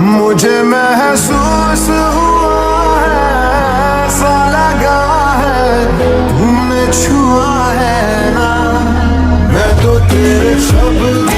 मुझे महसूस हुआ है, ऐसा लगा है, तुमने छुआ है ना। मैं तो तेरे शब्द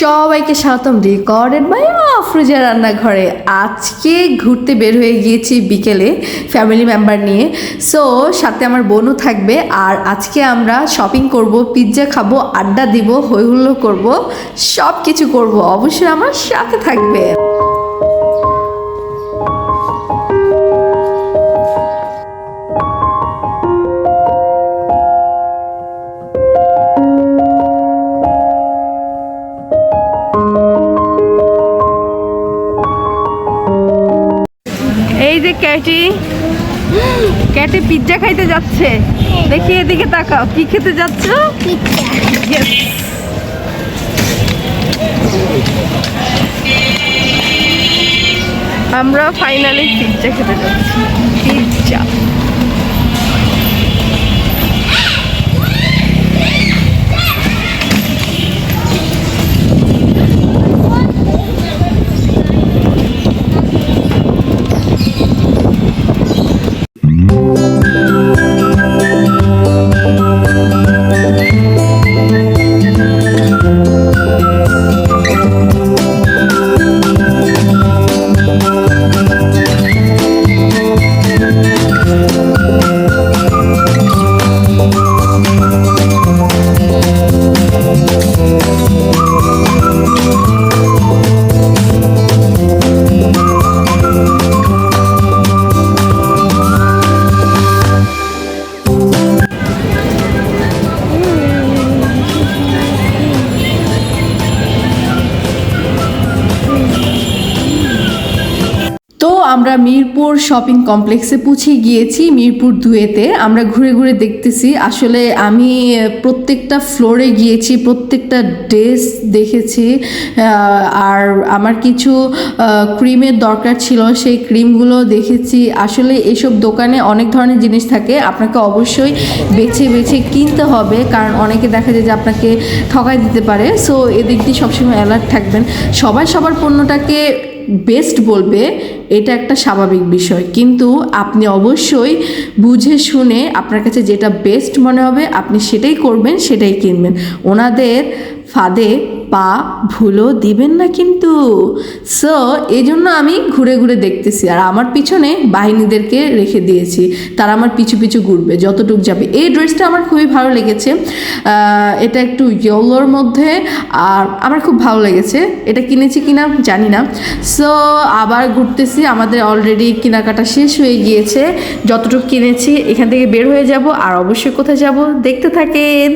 সবাইকে স্বাগতম রেকর্ডেড বাই আফরোজা রান্নাঘরে। আজকে ঘুরতে বের হয়ে গিয়েছি বিকেলে ফ্যামিলি মেম্বার নিয়ে। সো, সাথে আমার বোনও থাকবে আর আজকে আমরা শপিং করব, পিৎজা খাব, আড্ডা দিব হৈহুল্লো হুল্লো করব সব কিছু করব। অবশ্যই আমার সাথে থাকবে এই যে ক্যাটি। ক্যাটি পিৎজা খাইতে যাচ্ছে। দেখি এদিকে তাকাও, কি খেতে যাচ্ছ? আমরা ফাইনালি পিৎজা খেতে যাচ্ছি। পিৎজা আমরা মিরপুর শপিং কমপ্লেক্সে পৌঁছে গিয়েছি, মিরপুর দুয়েতে। আমরা ঘুরে ঘুরে দেখতেছি, আসলে আমি প্রত্যেকটা ফ্লোরে গিয়েছি, প্রত্যেকটা ড্রেস দেখেছি আর আমার কিছু ক্রিমের দরকার ছিল, সেই ক্রিমগুলো দেখেছি। আসলে এসব দোকানে অনেক ধরনের জিনিস থাকে, আপনাকে অবশ্যই বেছে বেছে কিনতে হবে, কারণ অনেকে দেখা যায় যে আপনাকে ঠকাই দিতে পারে। সো এদিক দিয়ে সবসময় অ্যালার্ট থাকবেন। সবাই সবার পণ্যটাকে বেস্ট বলবে, এটা একটা স্বাভাবিক বিষয়। কিন্তু আপনি অবশ্যই বুঝে শুনে আপনার কাছে যেটা বেস্ট মনে হবে, আপনি সেটাই করবেন, সেটাই কিনবেন। ওনাদের ফাঁদে পা ভুলও দিবেন না কিন্তু। সো এই জন্য আমি ঘুরে ঘুরে দেখতেছি। আর আমার পিছনে বাহিনীদেরকে রেখে দিয়েছি। তারা আমার পিছু পিছু ঘুরবে, যতটুক যাবে। এই ড্রেসটা আমার খুবই ভালো লেগেছে। এটা একটু ইয়েলোর মধ্যে, আর আমার খুব ভালো লেগেছে। এটা কিনেছি কিনা জানি না। সো আবার ঘুরতেছি। আমাদের অলরেডি কেনাকাটা শেষ হয়ে গিয়েছে। যতটুকু কিনেছি, এখান থেকে বের হয়ে যাব। আর অবশ্যই কোথায় যাব? দেখতে থাকেন।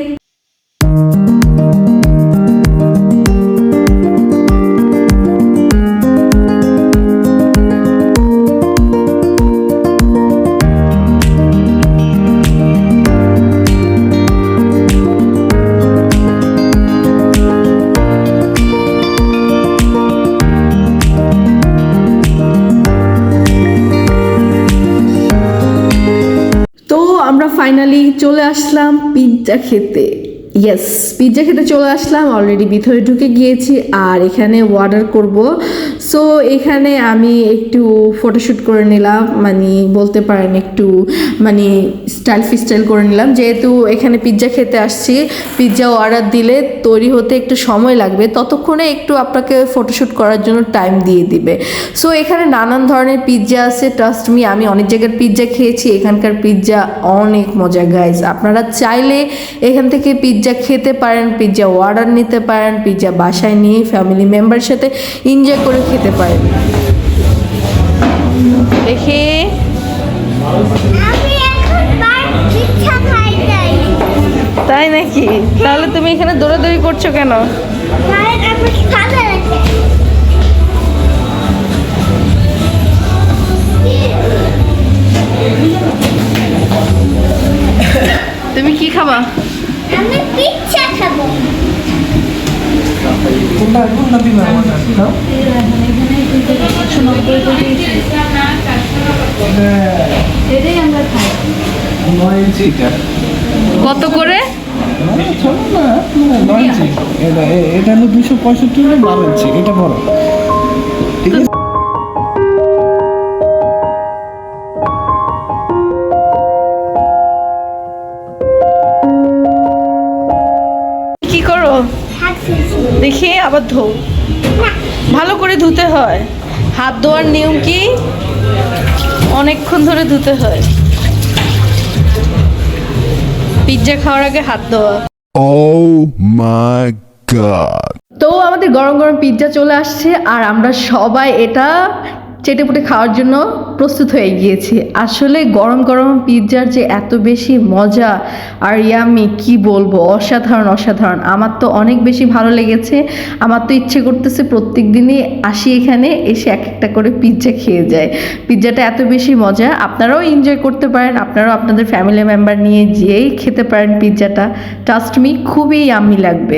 ফাইনালি চলে আসলাম পিৎজা খেতে। ইয়েস পিৎজা খেতে চলে আসলাম অলরেডি ভিতরে ঢুকে গিয়েছি, আর এখানে অর্ডার করব। সো এখানে আমি একটু ফটোশ্যুট করে নিলাম মানে বলতে পারেন একটু মানে স্টাইল ফিস্টাইল করে নিলাম। যেহেতু এখানে পিৎজা খেতে আসছি পিৎজা অর্ডার দিলে তৈরি হতে একটু সময় লাগবে, ততক্ষণে একটু আপনাকে ফটোশ্যুট করার জন্য টাইম দিয়ে দিবে। সো এখানে নানান ধরনের পিৎজা আছে ট্রাস্ট মি আমি অনেক জায়গার পিৎজা খেয়েছি, এখানকার পিৎজা অনেক মজা গাইজ আপনারা চাইলে এখান থেকে পিৎজা খেতে পারেন পিৎজা অর্ডার নিতে পারেন পিৎজা বাসায় নিয়ে ফ্যামিলি মেম্বার সাথে এনজয় করে খেতে পারেন। দেখে। তাই নাকি? তাহলে তুমি এখানে দৌড়াদৌড়ি করছ কেন? তুমি কি খাবা পিচ্ছা খাব নয় ইঞ্চি এটা কত করে? চলো না নয় ইঞ্চি। এটা এটা হলো দুশো পঁয়ষট্টি বারো ইঞ্চি। এটা বড়। করো। দেখি আবার ধো। ভালো করে ধুতে হয়। হাত ধোয়ার নিয়ম কি? অনেকক্ষণ ধরে ধুতে হয়। পিৎজা খাওয়ার আগে হাত ধোয়া। Oh my god. তো আমাদের গরম গরম পিৎজা চলে আসছে আর আমরা সবাই এটা চেটেপুটে খাওয়ার জন্য প্রস্তুত হয়ে গিয়েছি। আসলে গরম গরম পিৎজার যে এত বেশি মজা আর ইয়ামি, কি বলব? অসাধারণ অসাধারণ। আমার তো অনেক বেশি ভালো লেগেছে। আমার তো ইচ্ছে করতেছে প্রত্যেক দিনই আসি এখানে, এসে এক একটা করে পিৎজা খেয়ে যায় পিৎজাটা এত বেশি মজা। আপনারাও এনজয় করতে পারেন। আপনারাও আপনাদের ফ্যামিলি মেম্বার নিয়ে যেয়েই খেতে পারেন পিৎজাটা। ট্রাস্ট মি খুবই ইয়ামি লাগবে।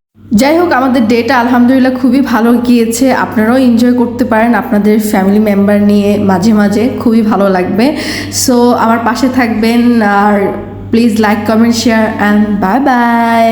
যাই হোক, আমাদের ডেটা আলহামদুলিল্লাহ খুবই ভালো গিয়েছে। আপনারাও এনজয় করতে পারেন আপনাদের ফ্যামিলি মেম্বার নিয়ে মাঝে মাঝে, খুবই ভালো লাগবে। সো আমার পাশে থাকবেন আর please like comment share and bye bye